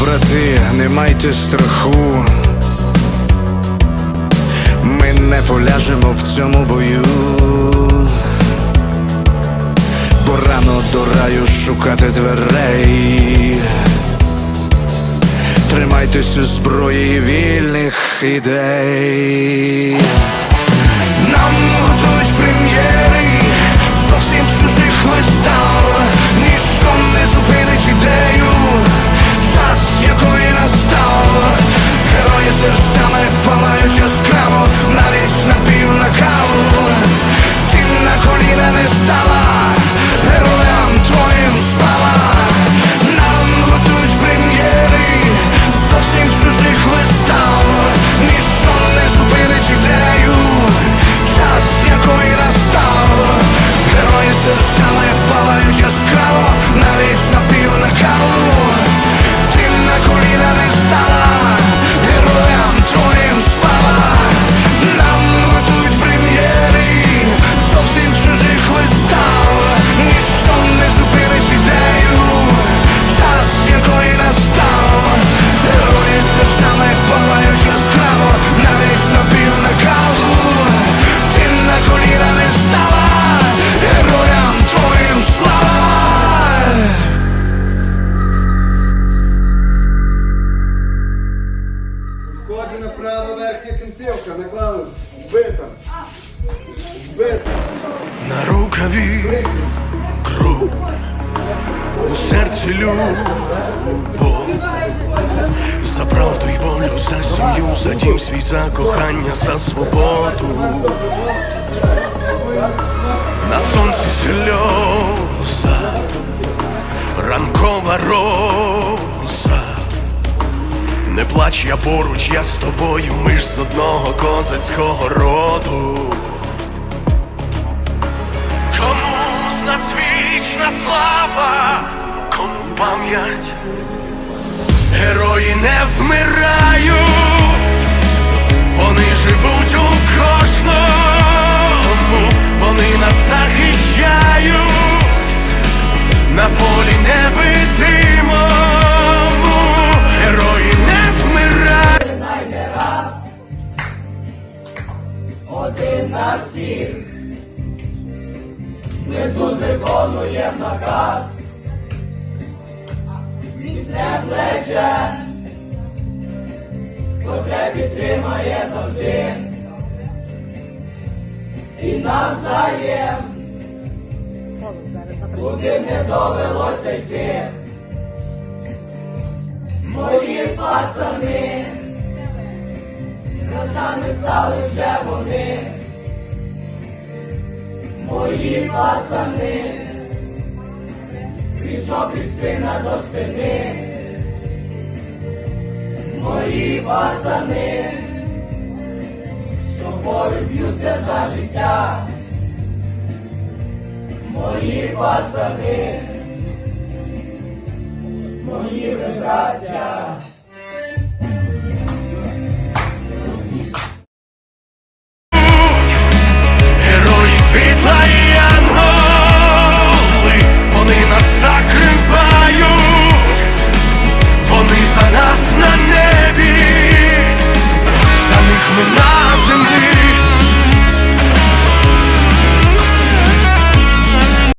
брати, не майте страху. Ми не поляжемо в цьому бою. Бо рано до раю шукати дверей. Тримайтеся зброї вільних ідей. Нам готують прем'єри зовсім чужих вистав, кінцівка, наклали вбита. Вбита. На рукаві кров, у серці любов За правду й волю, за сім'ю, за дім свій, за кохання, за свободу На сонці сльоза, ранкова роза Не плач, я поруч, я з тобою, ми ж з одного козацького роду. Кому з нас вічна слава, кому пам'ять, герої не вмирають, плече, котре підтримає завжди. І навзаєм, куди б не довелося йти. Мої пацани, братами стали вже вони. Мої пацани, плічо і спина до спини. Мої пацани, що б'ються за життя. Мої пацани, мої браття.